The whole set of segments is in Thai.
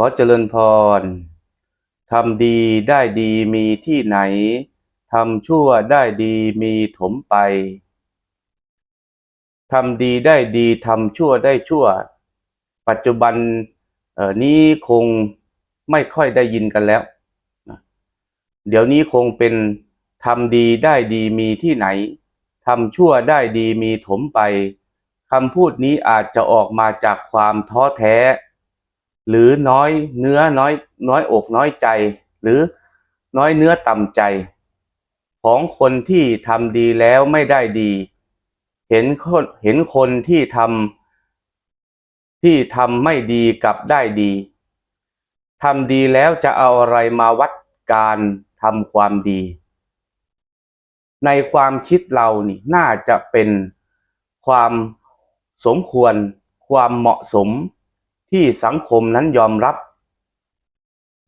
ขอเจริญพร ทำดีได้ดีมีที่ไหน ทำชั่วได้ดีมีถมไป ทำดีได้ดี ทำชั่วได้ชั่ว ปัจจุบันเอ่อนี้คงไม่ค่อยได้ยินกันแล้ว เดี๋ยวนี้คงเป็นทำดีได้ดีมีที่ไหน ทำชั่วได้ดีมีถมไปคำพูดนี้อาจจะออกมาจากความท้อแท้ หรือน้อยเนื้อน้อยน้อยอกน้อยใจ หรือน้อยเนื้อต่ำใจ ของคนที่ทำดีแล้วไม่ได้ดี เห็นคนเห็นคนที่ทำที่ทำไม่ดีกลับได้ดีทำดีแล้วจะเอาอะไรมาวัดการทำความดี ในความคิดเรานี่น่าจะเป็นความสมควร ความเหมาะสม ที่สังคมนั้นยอมรับ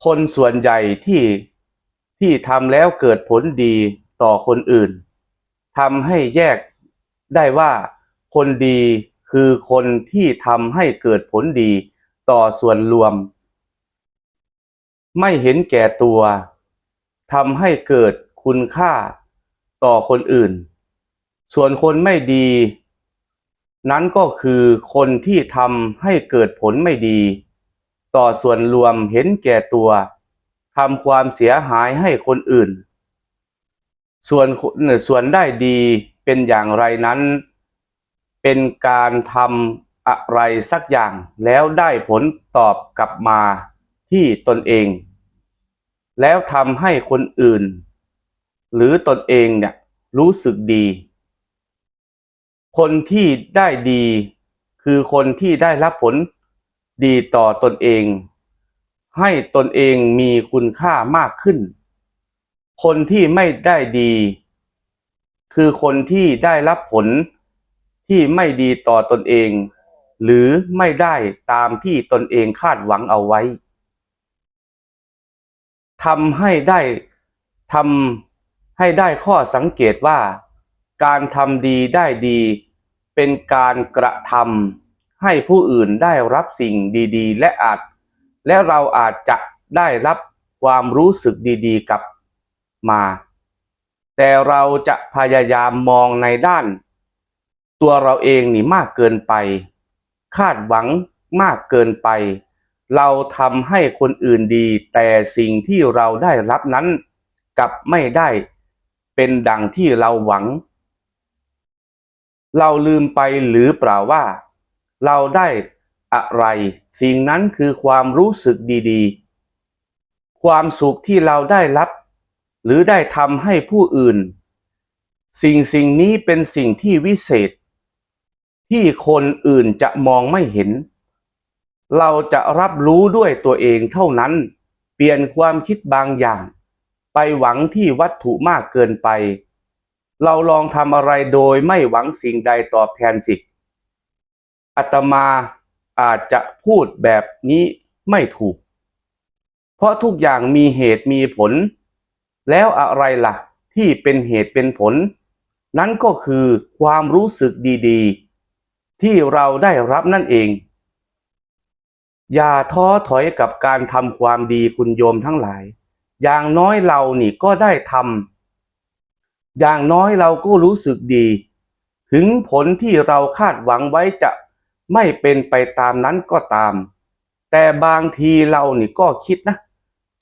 คนส่วนใหญ่ที่ที่ทำแล้วเกิดผลดีต่อคนอื่นทำให้แยกได้ว่าคนดีคือคนที่ทำให้เกิดผลดีต่อส่วนรวม ไม่เห็นแก่ตัวทำให้เกิดคุณค่าต่อคนอื่น ส่วนคนไม่ดี นั้นก็คือคนที่ทำให้เกิดผลไม่ดี ต่อส่วนรวมเห็นแก่ตัวทำความเสียหายให้คนอื่น ส่วนส่วนได้ดีเป็นอย่างไรนั้น เป็นการทำอะไรสักอย่างแล้วได้ผลตอบกลับมาที่ตนเอง แล้วทำให้คนอื่น หรือตนเองเนี่ยรู้สึกดี คนที่ได้ดี คือคนที่ได้รับผลดีต่อตนเอง ให้ตนเองมีคุณค่ามากขึ้น คนที่ไม่ได้ดี คือคนที่ได้รับผลที่ไม่ดีต่อตนเอง หรือไม่ได้ตามที่ตนเองคาดหวังเอาไว้ทำให้ได้ทำให้ได้ข้อสังเกตว่า การทำดีได้ดี เป็นการกระทำให้ผู้อื่นได้รับสิ่งดีๆ และอาจ และเราอาจจะได้รับความรู้สึกดีๆกลับมา แต่เราจะพยายามมองในด้าน ตัวเราเองนี่มากเกินไป คาดหวังมากเกินไป เราทำให้คนอื่นดี แต่สิ่งที่เราได้รับนั้นกลับไม่ได้เป็นดังที่เราหวัง เราลืมไปหรือเปล่าว่า เราได้อะไร สิ่งนั้นคือความรู้สึกดีๆ ความสุขที่เราได้รับ หรือได้ทำให้ผู้อื่น สิ่งสิ่งนี้เป็นสิ่งที่วิเศษ ที่คนอื่นจะมองไม่เห็น เราจะรับรู้ด้วยตัวเองเท่านั้น เปลี่ยนความคิดบางอย่าง ไปหวังที่วัตถุมากเกินไป เราลองทำอะไรโดยไม่หวังสิ่งใดตอบแทนสิอาตมาอาจจะพูดแบบนี้ไม่ถูก เพราะทุกอย่างมีเหตุมีผล แล้วอะไรล่ะ ที่เป็นเหตุเป็นผล นั้นก็คือความรู้สึกดีๆ ที่เราได้รับนั่นเอง อย่าท้อถอยกับการทำความดีคุณโยมทั้งหลาย อย่างน้อยเรานี่ก็ได้ทำ อย่างน้อยเราก็รู้สึกดี ถึงผลที่เราคาดหวังไว้จะไม่เป็นไปตามนั้นก็ตาม แต่บางทีเรานี่ก็คิดนะ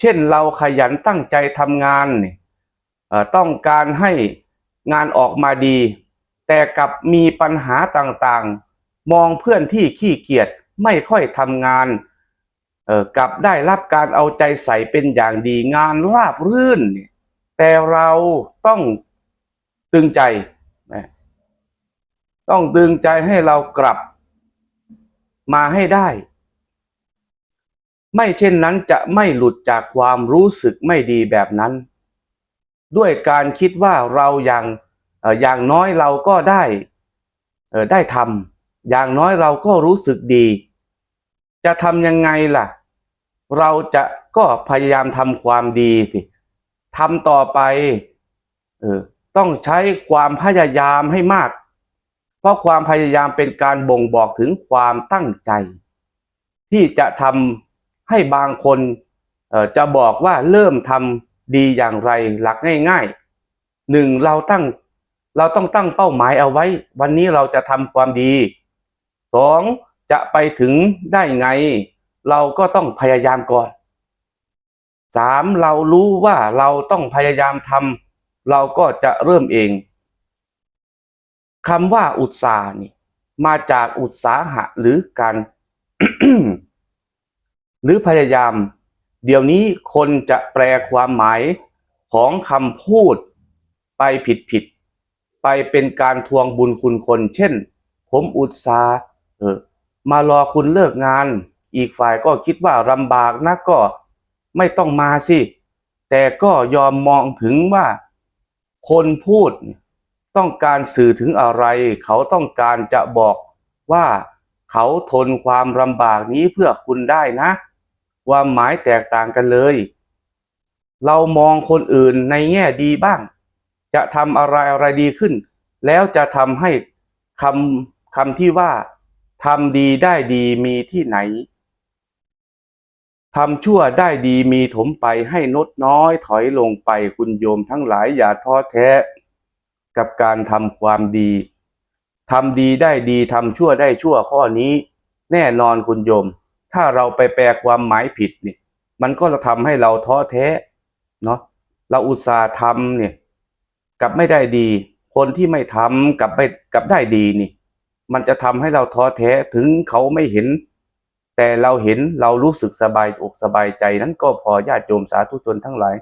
เช่นเราขยันตั้งใจทำงานเนี่ยต้องการให้งานออกมาดี แต่กับมีปัญหาต่างๆ มองเพื่อนที่ขี้เกียจไม่ค่อยทำงานเออกลับได้รับการเอาใจใส่เป็นอย่างดีงานราบรื่น แต่เราต้อง ตึงใจนะต้องตึงใจให้เรากลับมาให้ได้ ไม่เช่นนั้นจะไม่หลุดจากความรู้สึกไม่ดีแบบนั้น ด้วยการคิดว่าเราอย่างอย่างน้อยเราก็ได้ได้ทำอย่างน้อยเราก็รู้สึกดี จะทำยังไงล่ะ เราจะก็พยายามทำความดีสิทำต่อไป เออ ต้องใช้ความพยายามให้มาก เพราะความพยายามเป็นการบ่งบอกถึงความตั้งใจ ที่จะทำให้บางคนจะบอกว่าเริ่มทำดีอย่างไรหลักง่ายๆหนึ่งเราตั้งเราต้องตั้งเป้าหมายเอาไว้ วันนี้เราจะทำความดีสองจะไปถึงได้ไง เราก็ต้องพยายามก่อนสามเรารู้ว่าเราต้องพยายามทำ เราก็จะเริ่มเองคำว่าอุตสาห์นี่มาจากอุตสาหะหรือการหรือพยายาม เดี๋ยวนี้คนจะแปลความหมายของคำพูดไปผิดผิด ไปเป็นการทวงบุญคุณคน เช่น ผมอุตสาห์เออมารอคุณเลิกงาน อีกฝ่ายก็คิดว่าลำบากนะก็ไม่ต้องมาสิ แต่ก็ยอมมองถึงว่า คนพูดต้องการสื่อถึงอะไร เขาต้องการจะบอกว่าเขาทนความลำบากนี้เพื่อคุณได้นะ ความหมายแตกต่างกันเลย เรามองคนอื่นในแง่ดีบ้าง จะทำอะไรอะไรดีขึ้น แล้วจะทำให้คำคำที่ว่าทำดีได้ดีมีที่ไหน ทำชั่วได้ดีมีถมไปให้นดน้อยถอยลงไปคุณโยมทั้งหลายอย่าท้อแท้ กับการทำความดีทำดีได้ดีทำชั่วได้ชั่วข้อนี้ แน่นอนคุณโยม ถ้าเราไปแปลความหมายผิดเนี่ย มันก็จะทำให้เราท้อแท้เนาะเราอุตส่าห์ทำเนี่ยกับไม่ได้ดี คนที่ไม่ทำกับไม่กับได้ดีนี่ มันจะทำให้เราท้อแท้ถึงเขาไม่เห็น แต่เราเห็นเรารู้สึกสบายอกสบายใจนั้นก็พอญาติโยมสาธุชนทั้งหลาย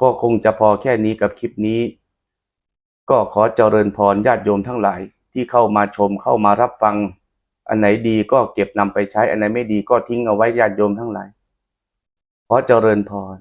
ก็คงจะพอแค่นี้กับคลิปนี้ ก็ขอเจริญพรญาติโยมทั้งหลายที่เข้ามาชมเข้ามารับฟัง อันไหนดีก็เก็บนำไปใช้อันไหนไม่ดีก็ทิ้งเอาไว้ญาติโยมทั้งหลายขอเจริญพร